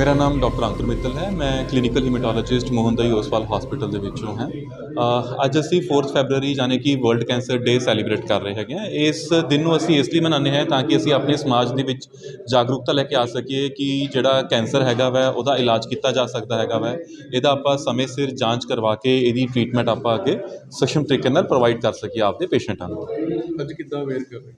ਮੇਰਾ ਨਾਮ ਡਾਕਟਰ ਅੰਕੁਰ ਮਿੱਤਲ ਹੈ। ਮੈਂ clinical haematologist Mohandai Oswal hospital ਦੇ ਵਿੱਚੋਂ ਹਾਂ। ਅੱਜ ਅਸੀਂ 4th ਫੈਬਰੂਰੀ ਯਾਨੀ ਕਿ ਵਰਲਡ ਕੈਂਸਰ ਡੇ ਸੈਲੀਬ੍ਰੇਟ ਕਰ ਰਹੇ ਹੈਗੇ ਹਾਂ। ਇਸ ਦਿਨ ਨੂੰ ਅਸੀਂ ਇਸ ਲਈ ਮਨਾਉਂਦੇ ਹਾਂ ਤਾਂ ਕਿ ਅਸੀਂ ਆਪਣੇ ਸਮਾਜ ਦੇ ਵਿੱਚ ਜਾਗਰੂਕਤਾ ਲੈ ਕੇ ਆ ਸਕੀਏ ਕਿ ਜਿਹੜਾ ਕੈਂਸਰ ਹੈਗਾ ਵੈ, ਉਹਦਾ ਇਲਾਜ ਕੀਤਾ ਜਾ ਸਕਦਾ ਹੈਗਾ ਵੈ। ਇਹਦਾ ਆਪਾਂ ਸਮੇਂ ਸਿਰ ਜਾਂਚ ਕਰਵਾ ਕੇ ਇਹਦੀ ਟ੍ਰੀਟਮੈਂਟ ਆਪਾਂ ਅੱਗੇ ਸક્ષਮ ਤਰੀਕੇ ਨਾਲ ਪ੍ਰੋਵਾਈਡ ਕਰ ਸਕੀਏ ਆਪਦੇ ਪੇਸ਼ੈਂਟਾਂ ਨੂੰ। ਅੱਜ ਕਿੱਦਾਂ ਅਵੇਅਰ ਕਰ ਰਹੇ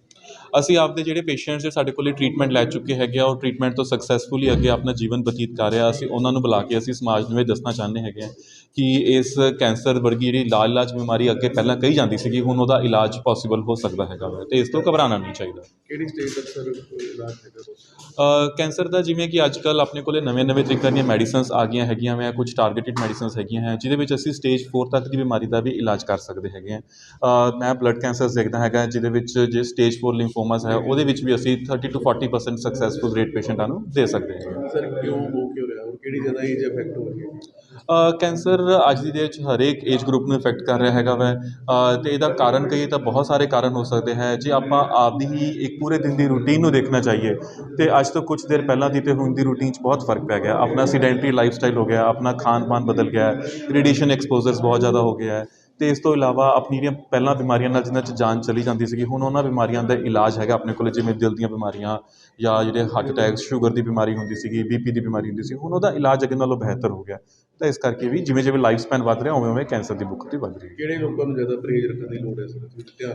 ਅਸੀਂ ਆਪਦੇ ਜਿਹੜੇ ਪੇਸ਼ੈਂਟਸ ਸਾਡੇ ਕੋਲੇ ਟਰੀਟਮੈਂਟ ਲੈ ਚੁੱਕੇ ਹੈਗੇ ਆ, ਉਹ ਟਰੀਟਮੈਂਟ ਤੋਂ ਸਕਸੈਸਫੁਲੀ ਅੱਗੇ ਆਪਣਾ ਜੀਵਨ ਬਤੀਤ ਕਰ ਰਿਹਾ, ਅਸੀਂ ਉਹਨਾਂ ਨੂੰ ਬੁਲਾ ਕੇ ਅਸੀਂ ਸਮਾਜ ਨੂੰ ਇਹ ਦੱਸਣਾ ਚਾਹੁੰਦੇ ਹੈਗੇ ਆ। ਕਿ ਇਸ ਕੈਂਸਰ ਵਰਗੀ ਜਿਹੜੀ ਲਾਲ ਇਲਾਜ ਬਿਮਾਰੀ ਅੱਗੇ ਪਹਿਲਾਂ ਕਹੀ ਜਾਂਦੀ ਸੀਗੀ ਹੁਣ ਉਹਦਾ ਇਲਾਜ ਪੋਸੀਬਲ ਹੋ ਸਕਦਾ ਹੈਗਾ ਤੇ ਇਸ ਤੋਂ ਘਬਰਾਉਣਾ ਨਹੀਂ ਚਾਹੀਦਾ। ਕਿਹੜੀ ਸਟੇਜ ਤੱਕ ਸਰ ਇਲਾਜ ਹੈਗਾ ਕੈਂਸਰ ਦਾ ਜਿਵੇਂ ਕਿ ਅੱਜ ਕੱਲ੍ਹ ਆਪਣੇ ਕੋਲੇ ਨਵੇਂ-ਨਵੇਂ ਤਰੀਕਿਆਂ ਦੀਆਂ ਮੈਡੀਸਿਨਸ ਆ ਗਈਆਂ ਹੈਗੀਆਂ ਮੈਂ ਕੁਝ ਟਾਰਗੇਟਡ ਮੈਡੀਸਿਨਸ ਹੈਗੀਆਂ ਹੈ ਜਿਹਦੇ ਵਿੱਚ ਅਸੀਂ ਸਟੇਜ 4 ਤੱਕ ਦੀ ਬਿਮਾਰੀ ਦਾ ਵੀ ਇਲਾਜ ਕਰ ਸਕਦੇ ਹੈਗੇ ਅ, ਮੈਂ ਬਲੱਡ ਕੈਂਸਰਸ ਦੇਖਦਾ ਹੈਗਾ ਜਿਹਦੇ ਵਿੱਚ ਜੇ ਸਟੇਜ 4 ਲਿੰਫੋਮਾਸ ਹੈ ਉਹਦੇ ਵਿੱਚ ਵੀ ਅਸੀਂ 30 ਤੋਂ 40% ਸਕਸੈਸਫੁਲ ਰੇਟ ਪੇਸ਼ੈਂਟਾਂ ਨੂੰ ਦੇ ਸਕਦੇ ਹਾਂ। ਸਰ ਕਿਉਂ ਹੋ ਕਿਉਂ ਰਿਹਾ? ਔਰ ਕਿਹੜੀ ਜ਼ਿਆਦਾ ਏਜ ਇਫੈਕਟ ਹੋ ਰਹੀ ਹੈ? ਅ, ਕੈਂਸਰ ਅੱਜ ਦੀ ਡੇਟ 'ਚ ਹਰੇਕ ਏਜ ਗਰੁੱਪ ਨੂੰ ਇਫੈਕਟ ਕਰ ਰਿਹਾ ਹੈਗਾ ਵੈ। ਅਤੇ ਇਹਦਾ ਕਾਰਨ ਕਹੀਏ ਤਾਂ ਬਹੁਤ ਸਾਰੇ ਕਾਰਨ ਹੋ ਸਕਦੇ ਹੈ। ਜੇ ਆਪਾਂ ਆਪਦੀ ਹੀ ਇੱਕ ਪੂਰੇ ਦਿਨ ਦੀ ਰੂਟੀਨ ਨੂੰ ਦੇਖਣਾ ਚਾਹੀਏ, ਤੇ ਅੱਜ ਤੋਂ ਕੁਛ ਦੇਰ ਪਹਿਲਾਂ ਦੀ ਅਤੇ ਹੁਣ ਦੀ ਰੂਟੀਨ 'ਚ ਬਹੁਤ ਫ਼ਰਕ ਪੈ ਗਿਆ। ਆਪਣਾ ਸੀਡੈਂਟਰੀ ਲਾਈਫ ਸਟਾਈਲ ਹੋ ਗਿਆ, ਆਪਣਾ ਖਾਣ ਪਾਨ ਬਦਲ ਗਿਆ ਰੇਡੀਏਸ਼ਨ ਐਕਸਪੋਜ਼ਰਸ ਬਹੁਤ ਜ਼ਿਆਦਾ ਹੋ ਗਿਆ। ਹੈ ਤੇ ਇਸ ਤੋਂ ਇਲਾਵਾ ਆਪਣੀ ਜਿਹੜੀਆਂ ਪਹਿਲਾਂ ਬਿਮਾਰੀਆਂ ਨਾਲ ਜਿਨ੍ਹਾਂ 'ਚ ਜਾਨ ਚਲੀ ਜਾਂਦੀ ਸੀਗੀ, ਹੁਣ ਉਹਨਾਂ ਬਿਮਾਰੀਆਂ ਦਾ ਇਲਾਜ ਹੈਗਾ ਆਪਣੇ ਕੋਲ, ਜਿਵੇਂ ਦਿਲ ਦੀਆਂ ਬਿਮਾਰੀਆਂ ਜਾਂ ਜਿਹੜੇ ਹਾਰਟ ਅਟੈਕ ਸ਼ੂਗਰ ਦੀ ਬਿਮਾਰੀ ਹੁੰਦੀ ਸੀਗੀ ਬੀ ਪੀ ਦੀ ਬਿਮਾਰੀ ਹੁੰਦੀ ਸੀ, ਹੁਣ ਉਹਦਾ ਇਲਾਜ ਅੱਗੇ ਨਾਲੋਂ ਬਿਹਤਰ ਹੋ ਗਿਆ। ਤਾਂ ਇਸ ਕਰਕੇ ਵੀ ਜਿਵੇਂ ਜਿਵੇਂ ਲਾਈਫ ਸਪੈਨ ਵੱਧ ਰਿਹਾ ਉਵੇਂ ਉਵੇਂ ਕੈਂਸਰ ਦੀ ਬੁੱਕ ਵੀ ਵੱਧ ਰਹੀ ਹੈ। ਕਿਹੜੇ ਲੋਕਾਂ ਨੂੰ ਜ਼ਿਆਦਾ ਪਰਹੇਜ਼ ਰੱਖਣ ਦੀ ਲੋੜ ਹੈ ਸਰ ਧਿਆਨ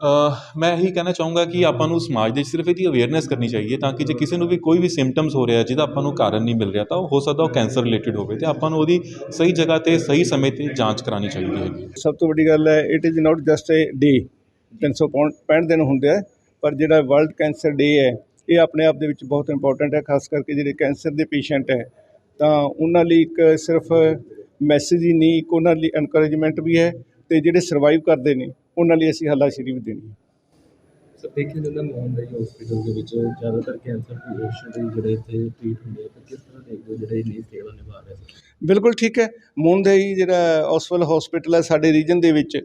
ਅ, ਮੈਂ ਇਹੀ ਕਹਿਣਾ ਚਾਹੂੰਗਾ ਕਿ ਆਪਾਂ ਨੂੰ ਸਮਾਜ ਦੇ ਵਿੱਚ ਸਿਰਫ ਇਹਦੀ ਅਵੇਅਰਨੈਸ ਕਰਨੀ ਚਾਹੀਏ ਤਾਂ ਕਿ ਜੇ ਕਿਸੇ ਨੂੰ ਵੀ ਕੋਈ ਵੀ ਸਿੰਪਟਮਸ ਹੋ ਰਿਹਾ ਜਿਹਦਾ ਆਪਾਂ ਨੂੰ ਕਾਰਨ ਨਹੀਂ ਮਿਲ ਰਿਹਾ ਤਾਂ ਉਹ ਹੋ ਸਕਦਾ ਉਹ ਕੈਂਸਰ ਰਿਲੇਟਡ ਹੋਵੇ ਤੇ ਆਪਾਂ ਨੂੰ ਉਹਦੀ ਸਹੀ ਜਗ੍ਹਾ ਤੇ ਸਹੀ ਸਮੇਂ ਤੇ ਜਾਂਚ ਕਰਾਉਣੀ ਚਾਹੀਦੀ ਹੈਗੀ ਹੈ। ਸਭ ਤੋਂ ਵੱਡੀ ਗੱਲ ਹੈ it is not just a day 365 ਦਿਨ ਹੁੰਦੇ ਆ ਪਰ ਜਿਹੜਾ ਵਰਲਡ ਕੈਂਸਰ ਡੇ ਹੈ ਇਹ ਆਪਣੇ ਆਪ ਦੇ ਵਿੱਚ ਬਹੁਤ ਇੰਪੋਰਟੈਂਟ ਹੈ ਖਾਸ ਕਰਕੇ ਜਿਹੜੇ ਕੈਂਸਰ ਦੇ ਪੇਸ਼ੈਂਟ ਹੈ। ਤਾਂ ਉਹਨਾਂ ਲਈ ਇੱਕ ਸਿਰਫ ਮੈਸੇਜ ਹੀ ਨਹੀਂ, ਇੱਕ ਉਹਨਾਂ ਲਈ ਐਨਕਰੇਜਮੈਂਟ ਵੀ ਹੈ ਅਤੇ ਜਿਹੜੇ ਸਰਵਾਈਵ ਕਰਦੇ ਨੇ, ਉਹਨਾਂ ਲਈ ਅਸੀਂ ਹੱਲਾਸ਼ੇਰੀ ਵੀ ਦੇਣੀ ਸਰ, ਦੇਖਿਆ ਜਾਂਦਾ ਮੋਹਨ ਹਸਪੀਟਲ ਦੇ ਵਿੱਚ ਜ਼ਿਆਦਾਤਰ ਕੈਂਸਰ ਪੇਸ਼ੈਂਟ ਜਿਹੜੇ ਇੱਥੇ ਟ੍ਰੀਟ ਹੁੰਦੇ ਆ। ਤਾਂ ਕਿਸ ਤਰ੍ਹਾਂ ਦੇਖਦੇ ਹੋ ਜਿਹੜੇ ਇੰਨੀ ਸੇਵਾ ਨਿਭਾ ਰਹੇ ਬਿਲਕੁਲ ਠੀਕ ਹੈ। ਮੋਨਦਈ ਜਿਹੜਾ ਓਸਵਲ ਹਸਪੀਟਲ ਹੈ ਸਾਡੇ ਰੀਜਨ ਦੇ ਵਿੱਚ।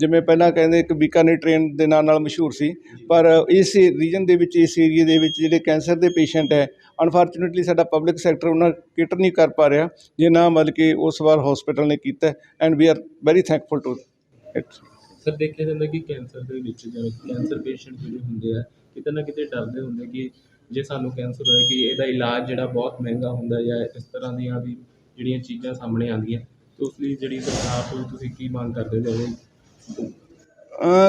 ਜਿਵੇਂ ਪਹਿਲਾਂ ਕਹਿੰਦੇ ਇੱਕ ਬੀਕਾਨੇ ਟ੍ਰੇਨ ਦੇ ਨਾਂ ਨਾਲ ਮਸ਼ਹੂਰ ਸੀ। ਪਰ ਇਸ ਰੀਜਨ ਦੇ ਵਿੱਚ, ਇਸ ਏਰੀਏ ਦੇ ਵਿੱਚ ਜਿਹੜੇ ਕੈਂਸਰ ਦੇ ਪੇਸ਼ੈਂਟ ਹੈ ਅਨਫੋਰਚੂਨੇਟਲੀ ਸਾਡਾ ਪਬਲਿਕ ਸੈਕਟਰ ਉਹਨਾਂ ਕਿਟਰ ਨਹੀਂ ਕਰ ਪਾ ਰਿਹਾ। ਜਿੰਨਾ ਮਤਲਬ ਕਿ ਉਸ ਵਾਰ ਹਸਪੀਟਲ ਨੇ ਕੀਤਾ and we are very thankful to it ਅਕਸਰ ਦੇਖਿਆ ਜਾਂਦਾ ਕਿ ਕੈਂਸਰ ਦੇ ਵਿੱਚ ਜਿਵੇਂ ਕੈਂਸਰ ਪੇਸ਼ੈਂਟ ਜਿਹੜੇ ਹੁੰਦੇ ਆ, ਕਿਤੇ ਨਾ ਕਿਤੇ ਡਰਦੇ ਹੁੰਦੇ ਕਿ ਜੇ ਸਾਨੂੰ ਕੈਂਸਰ ਹੋਇਆ ਕਿ ਇਹਦਾ ਇਲਾਜ ਜਿਹੜਾ ਬਹੁਤ ਮਹਿੰਗਾ ਹੁੰਦਾ ਜਾਂ ਇਸ ਤਰ੍ਹਾਂ ਦੀਆਂ ਵੀ ਜਿਹੜੀਆਂ ਚੀਜ਼ਾਂ ਸਾਹਮਣੇ ਆਉਂਦੀਆਂ, ਤੇ ਉਸ ਲਈ ਜਿਹੜੀ ਸਰਕਾਰ ਤੋਂ ਤੁਸੀਂ ਕੀ ਮੰਗ ਕਰਦੇ ਹੋ? ਜਿਹੜੇ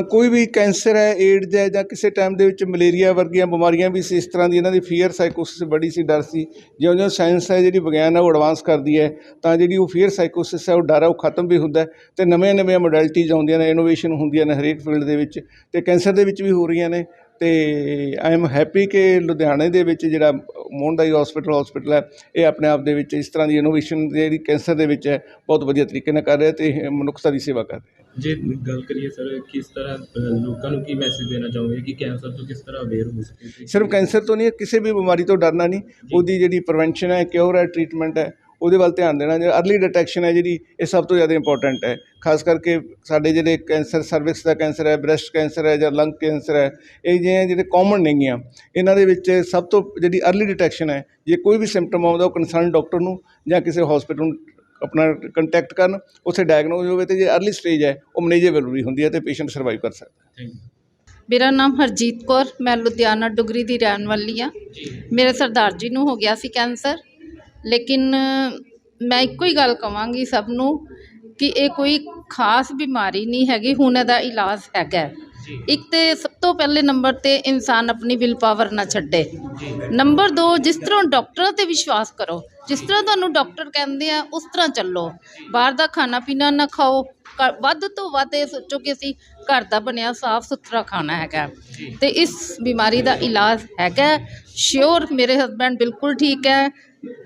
ਕੋਈ ਵੀ ਕੈਂਸਰ ਹੈ, ਏਡਜ਼ ਹੈ ਜਾਂ ਕਿਸੇ ਟਾਈਮ ਦੇ ਵਿੱਚ ਮਲੇਰੀਆ ਵਰਗੀਆਂ ਬਿਮਾਰੀਆਂ ਵੀ ਸੀ, ਇਸ ਤਰ੍ਹਾਂ ਦੀ ਇਹਨਾਂ ਦੀ ਫੀਅਰ ਸਾਈਕੋਸਿਸ ਬੜੀ ਸੀ, ਡਰ ਸੀ। ਜਿਉਂ ਜਿਉਂ ਸਾਇੰਸ ਹੈ, ਜਿਹੜੀ ਵਿਗਿਆਨ ਹੈ, ਉਹ ਐਡਵਾਂਸ ਕਰਦੀ ਹੈ, ਤਾਂ ਜਿਹੜੀ ਉਹ ਫੀਅਰ ਸਾਈਕੋਸਿਸ ਹੈ, ਉਹ ਡਰ ਹੈ, ਉਹ ਖਤਮ ਵੀ ਹੁੰਦਾ ਹੈ ਤੇ ਨਵੇਂ ਨਵੇਂ ਮੋਡੈਲਿਟੀਜ਼ ਆਉਂਦੀਆਂ ਨੇ ਇਨੋਵੇਸ਼ਨ ਹੁੰਦੀਆਂ ਨੇ ਹਰੇਕ ਫੀਲਡ ਦੇ ਵਿੱਚ ਤੇ ਕੈਂਸਰ ਦੇ ਵਿੱਚ ਵੀ ਹੋ ਰਹੀਆਂ ਨੇ। ਤੇ ਆਈ ਐਮ ਹੈਪੀ ਕਿ ਲੁਧਿਆਣੇ ਦੇ ਵਿੱਚ ਜਿਹੜਾ ਮੋਹਨਦਾਈ ਹਸਪੀਟਲ ਹਸਪੀਟਲ ਹੈ ਇਹ ਆਪਣੇ ਆਪ ਦੇ ਵਿੱਚ ਇਸ ਤਰ੍ਹਾਂ ਦੀ ਇਨੋਵੇਸ਼ਨ ਜਿਹੜੀ ਕੈਂਸਰ ਦੇ ਵਿੱਚ ਹੈ ਬਹੁਤ ਵਧੀਆ ਤਰੀਕੇ ਨਾਲ ਕਰ ਰਿਹਾ ਤੇ ਇਹ ਮਨੁੱਖਤਾ ਦੀ ਸੇਵਾ ਕਰ ਰਿਹਾ। ਜੇ ਗੱਲ ਕਰੀਏ ਸਰ ਕਿਸ ਤਰ੍ਹਾਂ ਲੋਕਾਂ ਨੂੰ ਕੀ ਮੈਸੇਜ ਦੇਣਾ ਚਾਹੋਗੇ ਕਿ ਕੈਂਸਰ ਤੋਂ ਕਿਸ ਤਰ੍ਹਾਂ ਅਵੇਅਰ ਹੋ ਸਕੇ? ਸਿਰਫ ਕੈਂਸਰ ਤੋਂ ਨਹੀਂ ਕਿਸੇ ਵੀ ਬਿਮਾਰੀ ਤੋਂ ਡਰਨਾ ਨਹੀਂ ਉਹਦੀ ਜਿਹੜੀ ਪ੍ਰੀਵੈਂਸ਼ਨ ਹੈ ਕਿਉਰ ਹੈ ਟ੍ਰੀਟਮੈਂਟ ਹੈ ਉਹਦੇ ਵੱਲ ਧਿਆਨ ਦੇਣਾ ਜਿਹੜਾ ਅਰਲੀ ਡਿਟੈਕਸ਼ਨ ਹੈ ਜਿਹੜੀ ਇਹ ਸਭ ਤੋਂ ਜ਼ਿਆਦਾ ਇੰਪੋਰਟੈਂਟ ਹੈ। ਖਾਸ ਕਰਕੇ ਸਾਡੇ ਜਿਹੜੇ ਕੈਂਸਰ ਸਰਵਿਕਸ ਦਾ ਕੈਂਸਰ ਹੈ ਬ੍ਰੈਸਟ ਕੈਂਸਰ ਹੈ ਜਾਂ ਲੰਗ ਕੈਂਸਰ ਹੈ ਇਹ ਜਿਹੇ ਜਿਹੜੇ ਕਾਮਨ ਨਹੀਂ ਆ ਇਹਨਾਂ ਦੇ ਵਿੱਚ ਸਭ ਤੋਂ ਜਿਹੜੀ ਅਰਲੀ ਡਿਟੈਕਸ਼ਨ ਹੈ ਜੇ ਕੋਈ ਵੀ ਸਿੰਪਟਮ ਆਉਂਦਾ ਉਹ ਕੰਸਰਨ ਡਾਕਟਰ ਨੂੰ ਜਾਂ ਕਿਸੇ ਹਸਪੀਟਲ ਨੂੰ ਆਪਣਾ ਕੰਟੈਕਟ ਕਰਨ ਉੱਥੇ ਡਾਇਗਨੋਜ਼ ਹੋਵੇ ਤੇ ਜੇ ਅਰਲੀ ਸਟੇਜ ਹੈ ਉਹ ਮੈਨੇਜੇਬਲ ਵੀ ਹੁੰਦੀ ਹੈ ਤੇ ਪੇਸ਼ੈਂਟ ਸਰਵਾਈਵ ਕਰ ਸਕਦਾ ਹੈ। ਥੈਂਕ ਯੂ ਮੇਰਾ ਨਾਮ ਹਰਜੀਤ ਕੌਰ ਮੈਂ ਲੁਧਿਆਣਾ ਡੁਗਰੀ ਦੀ ਰਹਿਣ ਵਾਲੀ ਆ ਮੇਰੇ ਸਰਦਾਰ ਜੀ ਨੂੰ ਹੋ ਗਿਆ ਸੀ ਕੈਂਸਰ। ਲੇਕਿਨ ਮੈਂ ਇੱਕੋ ਹੀ ਗੱਲ ਕਵਾਂਗੀ ਸਭ ਨੂੰ ਕਿ ਇਹ ਕੋਈ ਖਾਸ ਬਿਮਾਰੀ ਨਹੀਂ ਹੈਗੀ ਹੁਣ ਇਹਦਾ ਇਲਾਜ ਹੈਗਾ। ਇੱਕ ਤੇ ਸਭ ਤੋਂ ਪਹਿਲੇ ਨੰਬਰ ਤੇ ਇਨਸਾਨ ਆਪਣੀ ਵਿਲ ਪਾਵਰ ਨਾ ਛੱਡੇ। ਨੰਬਰ 2 ਜਿਸ ਤਰ੍ਹਾਂ ਡਾਕਟਰਾਂ ਤੇ ਵਿਸ਼ਵਾਸ ਕਰੋ ਜਿਸ ਤਰ੍ਹਾਂ ਤੁਹਾਨੂੰ ਡਾਕਟਰ ਕਹਿੰਦੇ ਆ ਉਸ ਤਰ੍ਹਾਂ ਚੱਲੋ। ਬਾਹਰ ਦਾ ਖਾਣਾ ਪੀਣਾ ਨਾ ਖਾਓ ਵੱਧ ਤੋਂ ਵੱਧ ਇਹ ਸੋਚੋ ਕਿ ਅਸੀਂ ਘਰ ਦਾ ਬਣਿਆ ਸਾਫ਼ ਸੁਥਰਾ ਖਾਣਾ ਹੈਗਾ। ਤੇ ਇਸ ਬਿਮਾਰੀ ਦਾ ਇਲਾਜ ਹੈਗਾ। ਸ਼ੋਰ ਮੇਰੇ ਹਸਬੰਡ ਬਿਲਕੁਲ ਠੀਕ ਹੈ।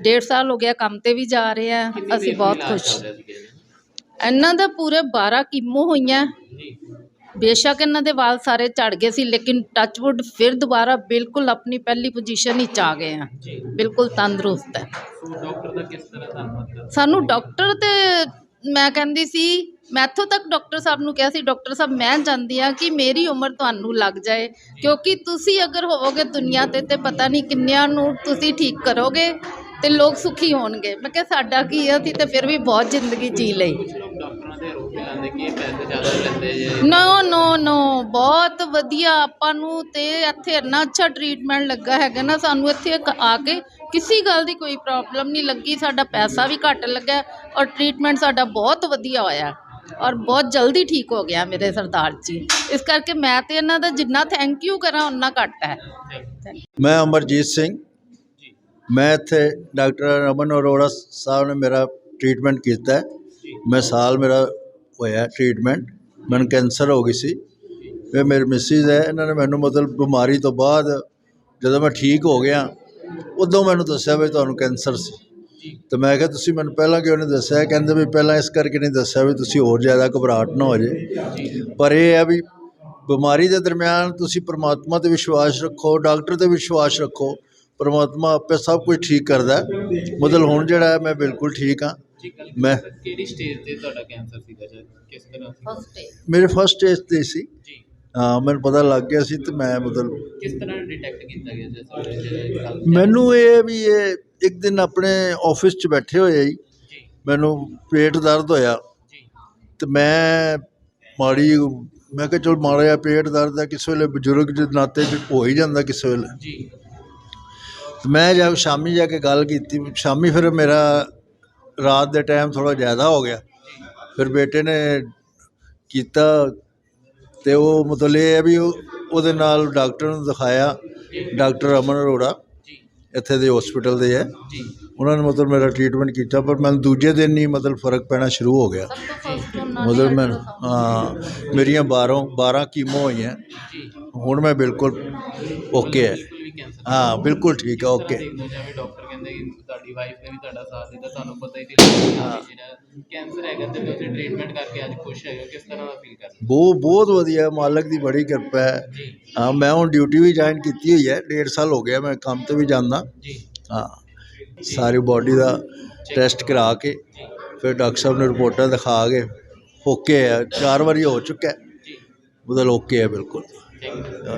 ਡੇਢ ਸਾਲ ਹੋ ਗਿਆ ਕੰਮ ਤੇ ਵੀ ਜਾ ਰਹੇ ਆ ਅਸੀਂ ਬਹੁਤ ਖੁਸ਼। ਇਹਨਾਂ ਦਾ ਪੂਰੇ 12 ਕੀਮੋ ਹੋਈਆਂ। ਬੇਸ਼ੱਕ ਇਹਨਾਂ ਦੇ ਵਾਲ ਸਾਰੇ ਝੜ ਗਏ ਸੀ ਲੇਕਿਨ ਟੱਚਵੁੱਡ ਫਿਰ ਦੁਬਾਰਾ ਬਿਲਕੁਲ ਆਪਣੀ ਪਹਿਲੀ ਪੋਜੀਸ਼ਨ ਹੀ ਚ ਆ ਗਏ ਆ। ਬਿਲਕੁਲ ਤੰਦਰੁਸਤ ਹੈ। ਸੋ ਡਾਕਟਰ ਦਾ ਕਿਸ ਤਰ੍ਹਾਂ ਧੰਨਵਾਦ ਕਰਦੇ ਸਾਨੂੰ ਡਾਕਟਰ ਤੇ ਮੈਂ ਕਹਿੰਦੀ ਸੀ ਮੈਂ ਇੱਥੋਂ ਤੱਕ ਡਾਕਟਰ ਸਾਹਿਬ ਨੂੰ ਕਿਹਾ ਸੀ ਡਾਕਟਰ ਸਾਹਿਬ ਮੈਂ ਚਾਹੁੰਦੀ ਹਾਂ ਕਿ ਮੇਰੀ ਉਮਰ ਤੁਹਾਨੂੰ ਲੱਗ ਜਾਏ ਕਿਉਂਕਿ ਤੁਸੀਂ ਅਗਰ ਹੋਵੋਗੇ ਦੁਨੀਆ ਤੇ ਤੇ ਪਤਾ ਨਹੀਂ ਕਿੰਨਿਆਂ ਨੂੰ ਤੁਸੀਂ ਠੀਕ ਕਰੋਗੇ। ਤੇ ਲੋਕ ਸੁਖੀ ਹੋਣਗੇ। ਮੈਂ ਕਿਹਾ ਸਾਡਾ ਕੀ ਆ? ਅਸੀਂ ਤੇ ਫਿਰ ਵੀ ਬਹੁਤ ਜ਼ਿੰਦਗੀ ਜੀ ਲਈ। ਕੁਝ ਲੋਕ ਡਾਕਟਰਾਂ ਦੇ ਆਰੋਪ ਵੀ ਲਾਉਂਦੇ ਕਿ ਇਹ ਪੈਸੇ ਜ਼ਿਆਦਾ ਲੈਂਦੇ ਜੇ? ਨੋ ਨੋ ਨੋ ਬਹੁਤ ਵਧੀਆ। ਆਪਾਂ ਨੂੰ ਤੇ ਇੱਥੇ ਇੰਨਾ ਅੱਛਾ ਟ੍ਰੀਟਮੈਂਟ ਲੱਗਾ ਹੈਗਾ ਨਾ ਸਾਨੂੰ ਇੱਥੇ ਆ ਕੇ ਕਿਸੇ ਗੱਲ ਦੀ ਕੋਈ ਪ੍ਰੋਬਲਮ ਨਹੀਂ ਲੱਗੀ। ਸਾਡਾ ਪੈਸਾ ਵੀ ਘੱਟ ਲੱਗਾ ਔਰ ਟ੍ਰੀਟਮੈਂਟ ਸਾਡਾ ਬਹੁਤ ਵਧੀਆ ਹੋਇਆ। ਔਰ ਬਹੁਤ ਜਲਦੀ ਠੀਕ ਹੋ ਗਿਆ ਮੇਰੇ ਸਰਦਾਰ ਜੀ। ਇਸ ਕਰਕੇ ਮੈਂ ਤੇ ਇਹਨਾਂ ਦਾ ਜਿੰਨਾ ਥੈਂਕ ਯੂ ਕਰਾਂ ਉਨਾ ਘੱਟ ਹੈ। ਮੈਂ ਅਮਰਜੀਤ ਸਿੰਘ। ਮੈਂ ਇੱਥੇ ਡਾਕਟਰ ਰਮਨ ਅਰੋੜਾ ਸਾਹਿਬ ਨੇ ਮੇਰਾ ਟ੍ਰੀਟਮੈਂਟ ਕੀਤਾ ਹੈ। ਮੈਂ ਸਾਲ ਮੇਰਾ ਹੋਇਆ ਟ੍ਰੀਟਮੈਂਟ ਮੈਨੂੰ ਕੈਂਸਰ ਹੋ ਗਈ ਸੀ। ਇਹ ਮੇਰੇ ਮਿਸਿਸ ਹੈ ਇਹਨਾਂ ਨੇ ਮੈਨੂੰ ਮਤਲਬ ਬਿਮਾਰੀ ਤੋਂ ਬਾਅਦ ਜਦੋਂ ਮੈਂ ਠੀਕ ਹੋ ਗਿਆ ਉਦੋਂ ਮੈਨੂੰ ਦੱਸਿਆ ਵੀ ਤੁਹਾਨੂੰ ਕੈਂਸਰ ਸੀ। ਤੇ ਮੈਂ ਕਿਹਾ ਤੁਸੀਂ ਮੈਨੂੰ ਪਹਿਲਾਂ ਕਿਉਂ ਨਹੀਂ ਦੱਸਿਆ? ਕਹਿੰਦੇ ਵੀ ਪਹਿਲਾਂ ਇਸ ਕਰਕੇ ਨਹੀਂ ਦੱਸਿਆ ਵੀ ਤੁਸੀਂ ਹੋਰ ਜ਼ਿਆਦਾ ਘਬਰਾਹਟ ਨਾ ਹੋ ਜੇ। ਪਰ ਇਹ ਹੈ ਵੀ ਬਿਮਾਰੀ ਦੇ ਦਰਮਿਆਨ ਤੁਸੀਂ ਪ੍ਰਮਾਤਮਾ ਤੇ ਵਿਸ਼ਵਾਸ ਰੱਖੋ ਡਾਕਟਰ ਤੇ ਵਿਸ਼ਵਾਸ ਰੱਖੋ। ਪ੍ਰਮਾਤਮਾ ਆਪੇ ਸਭ ਕੁਝ ਠੀਕ ਕਰਦਾ। ਹੈ। ਮਤਲਬ ਹੁਣ ਜਿਹੜਾ ਮੈਂ ਬਿਲਕੁਲ ਠੀਕ ਹਾਂ। ਮੈਂ- ਕਿਹੜੀ ਸਟੇਜ ਤੇ ਤੁਹਾਡਾ ਕੈਂਸਰ ਸੀਗਾ ਜੀ ਕਿਸ ਤਰ੍ਹਾਂ ਸੀ ਫਸਟ ਮੇਰੇ ਫਸਟ ਸਟੇਜ ਤੇ ਸੀ। ਜੀ। ਹਾਂ ਮੈਨੂੰ ਪਤਾ ਲੱਗ ਗਿਆ ਸੀ ਤੇ ਮੈਂ ਮਤਲਬ ਕਿਸ ਤਰ੍ਹਾਂ ਡਿਟੈਕਟ ਕੀਤਾ ਗਿਆ ਜੀ ਸਰ ਜਿਹੜੇ ਮੈਨੂੰ ਇਹ ਵੀ ਇਹ ਇੱਕ ਦਿਨ ਆਪਣੇ ਆਫਿਸ 'ਚ ਬੈਠੇ ਹੋਏ ਹੀ ਜੀ। ਮੈਨੂੰ ਪੇਟ ਦਰਦ ਹੋਇਆ। ਜੀ। ਤੇ ਮੈਂ ਮਾੜੀ ਮੈਂ ਕਿਹਾ ਚਲ ਮਾੜਾ ਜਿਹਾ ਪੇਟ ਦਰਦ ਹੈ ਕਿਸੇ ਵੇਲੇ ਬਜ਼ੁਰਗ ਦੇ ਨਾਤੇ 'ਚ ਹੋ ਹੀ ਜਾਂਦਾ ਕਿਸੇ ਵੇਲੇ। ਜੀ। ਮੈਂ ਜਾ ਸ਼ਾਮੀ ਜਾ ਕੇ ਗੱਲ ਕੀਤੀ ਸ਼ਾਮੀ ਫਿਰ ਮੇਰਾ ਰਾਤ ਦੇ ਟਾਈਮ ਥੋੜਾ ਜ਼ਿਆਦਾ ਹੋ ਗਿਆ। ਫਿਰ ਬੇਟੇ ਨੇ ਕੀਤਾ ਤੇ ਉਹ ਮਤਲਬ ਇਹ ਹੈ ਵੀ ਉਹ- ਉਹਦੇ ਨਾਲ ਡਾਕਟਰ ਨੂੰ ਦਿਖਾਇਆ ਡਾਕਟਰ ਅਮਨ ਅਰੋੜਾ। ਇੱਥੇ ਦੇ ਹਸਪੀਟਲ ਦੇ ਹੈ। ਉਹਨਾਂ ਨੇ ਮਤਲਬ ਮੇਰਾ ਟ੍ਰੀਟਮੈਂਟ ਕੀਤਾ ਪਰ ਮੈਨੂੰ ਦੂਜੇ ਦਿਨ ਹੀ ਮਤਲਬ ਫ਼ਰਕ ਪੈਣਾ ਸ਼ੁਰੂ ਹੋ ਗਿਆ। ਮਤਲਬ ਮੈਂ ਹਾਂ ਮੇਰੀਆਂ 12 12 ਕੀਮੋ ਹੋਈਆਂ। ਹੁਣ ਮੈਂ ਬਿਲਕੁਲ ਓਕੇ ਹੈ। ਵੀ ਕੈਂਸਰ ਹਾਂ ਬਿਲਕੁਲ ਠੀਕ ਹੈ ਓਕੇ ਦੇਖਦੇ ਜਿਵੇਂ ਡਾਕਟਰ ਕਹਿੰਦੇ ਕਿ ਤੁਹਾਡੀ ਵਾਈਫ ਨੇ ਵੀ ਤੁਹਾਡਾ ਸਾਥ ਦਿੱਤਾ ਤੁਹਾਨੂੰ ਪਤਾ ਹੀ ਸੀ ਜਿਹੜਾ ਕੈਂਸਰ ਹੈਗਾ ਤੇ ਤੁਸੀਂ ਟ੍ਰੀਟਮੈਂਟ ਕਰਕੇ ਅੱਜ ਖੁਸ਼ ਹੈਗੇ ਕਿਸ ਤਰ੍ਹਾਂ ਦਾ ਫੀਲ ਕਰਦੇ ਬਹੁਤ ਬਹੁਤ ਵਧੀਆ ਮਾਲਕ ਦੀ ਬੜੀ ਕਿਰਪਾ ਹੈ। ਹਾਂ ਮੈਂ ਹੁਣ ਡਿਊਟੀ ਵੀ ਜੁਆਇਨ ਕੀਤੀ ਹੋਈ ਹੈ ਡੇਢ ਸਾਲ ਹੋ ਗਿਆ ਮੈਂ ਕੰਮ ਤੇ ਵੀ ਜਾਂਦਾ। ਜੀ। ਹਾਂ ਸਾਰੀ ਬਾਡੀ ਦਾ ਟੈਸਟ ਕਰਾ ਕੇ ਫਿਰ ਡਾਕਟਰ ਸਾਹਿਬ ਨੇ ਰਿਪੋਰਟਾਂ ਦਿਖਾ ਕੇ ਓਕੇ ਹੈ ਚਾਰ ਵਾਰੀ ਹੋ ਚੁੱਕਾ ਹੈ। ਜੀ। ਮਤਲਬ ਓਕੇ ਹੈ ਬਿਲਕੁਲ। Thank you